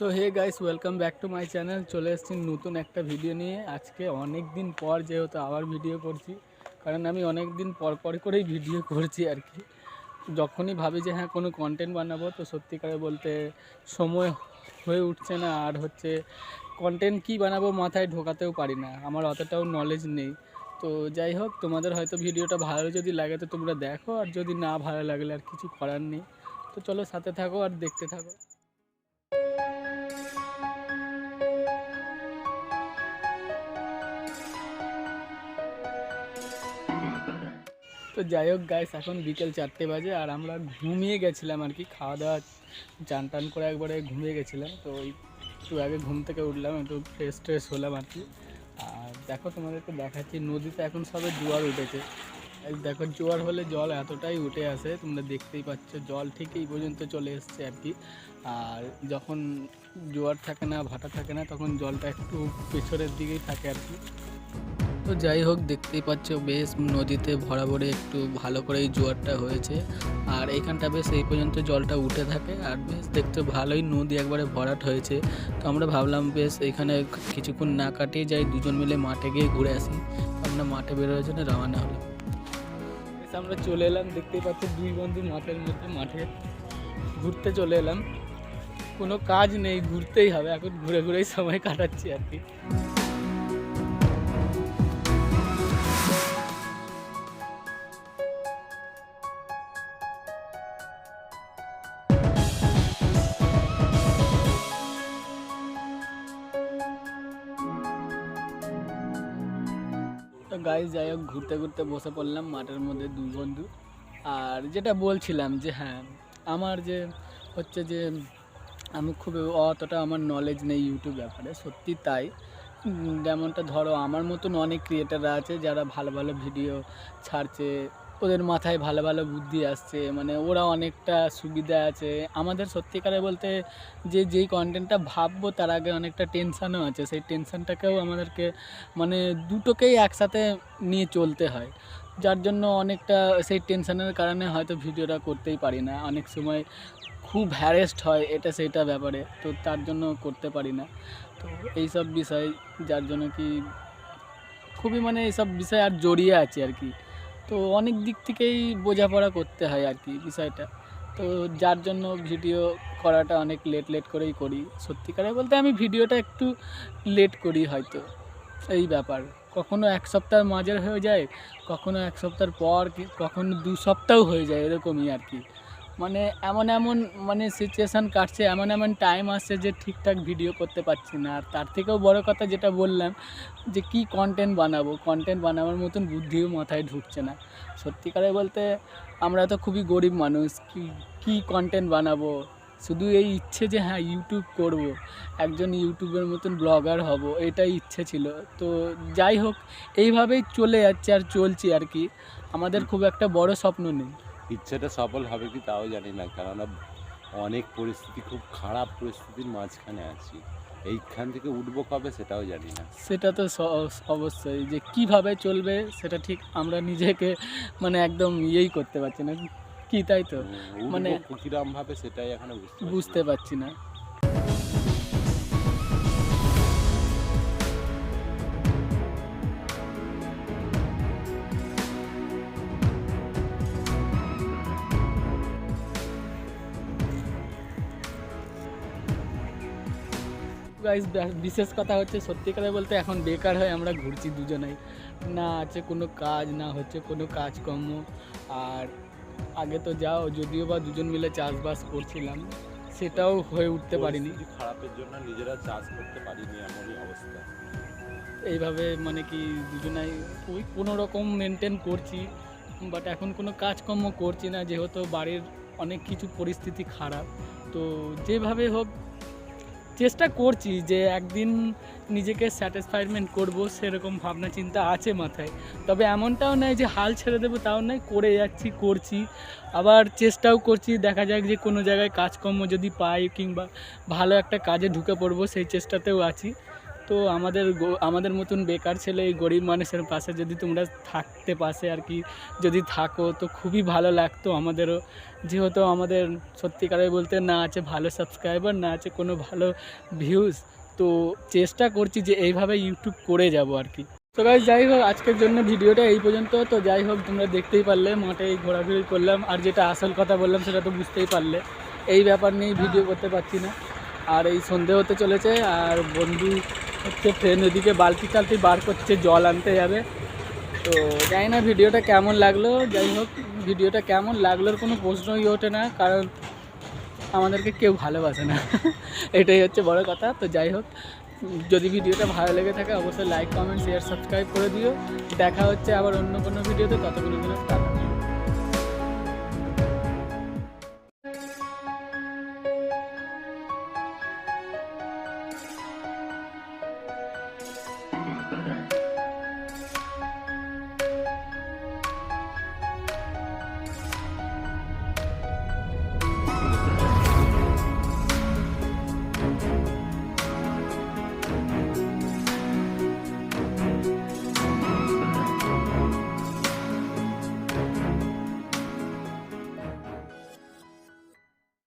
So hey guys welcome back to my channel চলে এসেছি নতুন একটা ভিডিও নিয়ে। আজকে অনেক দিন পর যেহেতু আবার ভিডিও করছি, কারণ আমি অনেক দিন পর পর করেই ভিডিও করছি আর কি। যখনই ভাবি যে হ্যাঁ কোনো কন্টেন্ট বানাবো, তো সত্যিকারে বলতে সময় হয়ে উঠছে না। আর হচ্ছে কন্টেন্ট কী বানাবো মাথায় ঢোকাতেও পারি না। আমার অতটাও নলেজ নেই। তো যাই হোক, তোমাদের হয়তো ভিডিওটা ভালো যদি লাগে তো তোমরা দেখো। আর যদি না ভালো লাগলে আর কিছু করার নেই, তো চলো সাথে থাকো আর দেখতে থাকো। তো যাই হোক গাইস এখন বিকেল চারটে বাজে আর আমরা ঘুমিয়ে গেছিলাম আর কি। খাওয়া দাওয়া, চান টান করে একবারে ঘুমিয়ে গেছিলাম। তো ওই একটু আগে ঘুম থেকে উঠলাম, একটু ফ্রেশ ট্রেশ হলাম আর কি। আর দেখো তোমাদেরকে দেখাচ্ছি, নদীতে এখন সবে জোয়ার উঠেছে। দেখো, জোয়ার হলে জল এতটাই উঠে আসে, তোমরা দেখতেই পাচ্ছ, জল ঠিক এই পর্যন্ত চলে এসছে আর কি। আর যখন জোয়ার থাকে না, ভাটা থাকে না, তখন জলটা একটু পেছনের দিকেই থাকে আর কি। তো যাই হোক, দেখতেই পাচ্ছ বেশ নদীতে ভরাভরে একটু ভালো করেই জোয়ারটা হয়েছে। আর এইখানটা বেশ এই পর্যন্ত জলটা উঠে থাকে আর বেশ দেখতে ভালোই নদী একবারে ভরাট হয়েছে। তো আমরা ভাবলাম বেশ এখানে কিছুক্ষণ না কাটিয়ে যাই, দুজন মিলে মাঠে গিয়ে ঘুরে আসি। আমরা মাঠে বেরোনোর জন্য রওনা হলাম। বেশ আমরা চলে এলাম, দেখতেই পাচ্ছ দুই বন্ধু মাঠের মধ্যে মাঠে ঘুরতে চলে এলাম। কোনো কাজ নেই, ঘুরতেই হবে। এখন ঘুরে ঘুরেই সময় কাটাচ্ছি আর কি। গাইজ যাই হোক, ঘুরতে ঘুরতে বসে পড়লাম মাঠের মধ্যে দুই বন্ধু। আর যেটা বলছিলাম যে হ্যাঁ আমার যে হচ্ছে যে, আমি খুব অতটা আমার নলেজ নেই ইউটিউব ব্যাপারে, সত্যি তাই। যেমনটা ধরো, আমার মতন অনেক ক্রিয়েটাররা আছে যারা ভালো ভালো ভিডিও ছাড়ছে ওদের মাথায় ভালো ভালো বুদ্ধি আসছে মানে ওরা অনেকটা সুবিধা আছে। আমাদের সত্যিকারে বলতে যে, যেই কন্টেন্টটা ভাববো তার আগে অনেকটা টেনশানও আছে। সেই টেনশানটাকেও আমাদেরকে মানে দুটোকেই একসাথে নিয়ে চলতে হয়। যার জন্য অনেকটা সেই টেনশানের কারণে হয়তো ভিডিওটা করতেই পারি না। অনেক সময় খুব হ্যারেস্ট হয়, এটা সেইটা ব্যাপারে। তো তার জন্য করতে পারি না। তো এইসব বিষয়, যার জন্য কি খুবই মানে এইসব বিষয় আর জড়িয়ে আছে আর কি। তো অনেক দিক থেকেই বোঝাপড়া করতে হয় আর কি বিষয়টা। তো যার জন্য ভিডিও করাটা অনেক লেট লেট করেই করি। সত্যিকারে বলতে আমি ভিডিওটা একটু লেট করি হয়তো। এই ব্যাপার। কখনো এক সপ্তাহ মাঝের হয়ে যায়, কখনো এক সপ্তাহ পর, কখনো দু সপ্তাহ হয়ে যায়, এরকমই আর কি। মানে এমন এমন মানে সিচুয়েশান কাটছে এমন এমন টাইম আসছে যে ঠিকঠাক ভিডিও করতে পারছি না। আর তার থেকেও বড় কথা যেটা বললাম যে কি কন্টেন্ট বানাবো? কন্টেন্ট বানাবার মতন বুদ্ধিও মাথায় ঢুকছে না। সত্যিকারে বলতে আমরা তো খুবই গরিব মানুষ কি কী কন্টেন্ট বানাবো? শুধু এই ইচ্ছে যে হ্যাঁ ইউটিউব করব একজন ইউটিউবের মতন ব্লগার হব এটাই ইচ্ছে ছিল। তো যাই হোক এইভাবেই চলে যাচ্ছে আর চলছি আর কি। আমাদের খুব একটা বড় স্বপ্ন নেই। ইচ্ছেটা সফল হবে কি তাও জানি না কেননা অনেক পরিস্থিতি খুব খারাপ পরিস্থিতির মাঝখানে আছি। এইখান থেকে উঠবো কবে সেটাও জানি না। সেটা তো অবশ্যই যে কীভাবে চলবে সেটা ঠিক আমরা নিজেকে মানে একদম ইয়েই করতে পারছি না। কি তাই তো? মানে- মানে কিরম ভাবে সেটাই এখন বুঝতে পারছি না। গাইজ বিশেষ কথা হচ্ছে সত্যিকারে বলতে এখন বেকার হয়ে আমরা ঘুরছি দুজনেই। না আছে কোনো কাজ না হচ্ছে কোনো কাজকর্ম। আর আগে তো যাও যদিও বা দুজন মিলে চাষবাস করছিলাম সেটাও হয়ে উঠতে পারিনি। খারাপের জন্য নিজেরা চাষ করতে পারিনি এমনই অবস্থা। এইভাবে মানে কি দুজনাই ওই কোনো রকম মেনটেন করছি বাট এখন কোনো কাজকর্ম করছি না যেহেতু বাড়ির অনেক কিছু পরিস্থিতি খারাপ। তো যেভাবে হোক চেষ্টা করছি যে একদিন নিজেকে স্যাটিসফাইডমেন্ট করব, সেরকম ভাবনা চিন্তা আছে মাথায়। তবে এমনটাও নয় যে হাল ছেড়ে দেবো, তাও নয়, করে যাচ্ছি, করছি। আবার চেষ্টাও করছি, দেখা যাক যে কোনো জায়গায় কাজকর্ম যদি পাই কিংবা ভালো একটা কাজে ঢুকে পড়ব, সেই চেষ্টাতেও আছি। তো আমাদের আমাদের মতন বেকার ছেলে এই গরিব মানুষের পাশে যদি তোমরা থাকতে পাশে আর কি, যদি থাকো তো খুবই ভালো লাগতো আমাদেরও। যেহেতু আমাদের সত্যিকারে বলতে না আছে ভালো সাবস্ক্রাইবার না আছে কোনো ভালো ভিউজ তো চেষ্টা করছি যে এইভাবে ইউটিউব করে যাব আর কি। তো গাইজ যাই হোক, আজকের জন্য ভিডিওটা এই পর্যন্ত। তো যাই হোক, তোমরা দেখতেই পারলে, মাঠে ঘোরাঘুরি করলাম। আর যেটা আসল কথা বললাম, সেটা তো বুঝতেই পারলে। এই ব্যাপার নিয়েই ভিডিও করতে পারছি না। আর এই সন্ধে হতে চলেছে, আর বন্ধু হচ্ছে ট্রেন ওদিকে বালতি টালতি বার করছে, জল আনতে যাবে। তো জানি না ভিডিওটা কেমন লাগল, যাই হোক, ভিডিওটা কেমন লাগলোর কোনো প্রশ্নই ওঠে না, কারণ আমাদেরকে কেউ ভালোবাসে না। এটাই হচ্ছে বড় কথা, তো যাই হোক, যদি ভিডিওটা ভালো লেগে থাকে, অবশ্যই লাইক কমেন্ট শেয়ার সাবস্ক্রাইব করে দিও। দেখা হচ্ছে আবার অন্য কোনো ভিডিওতে ততক্ষণ জন্য টাটা।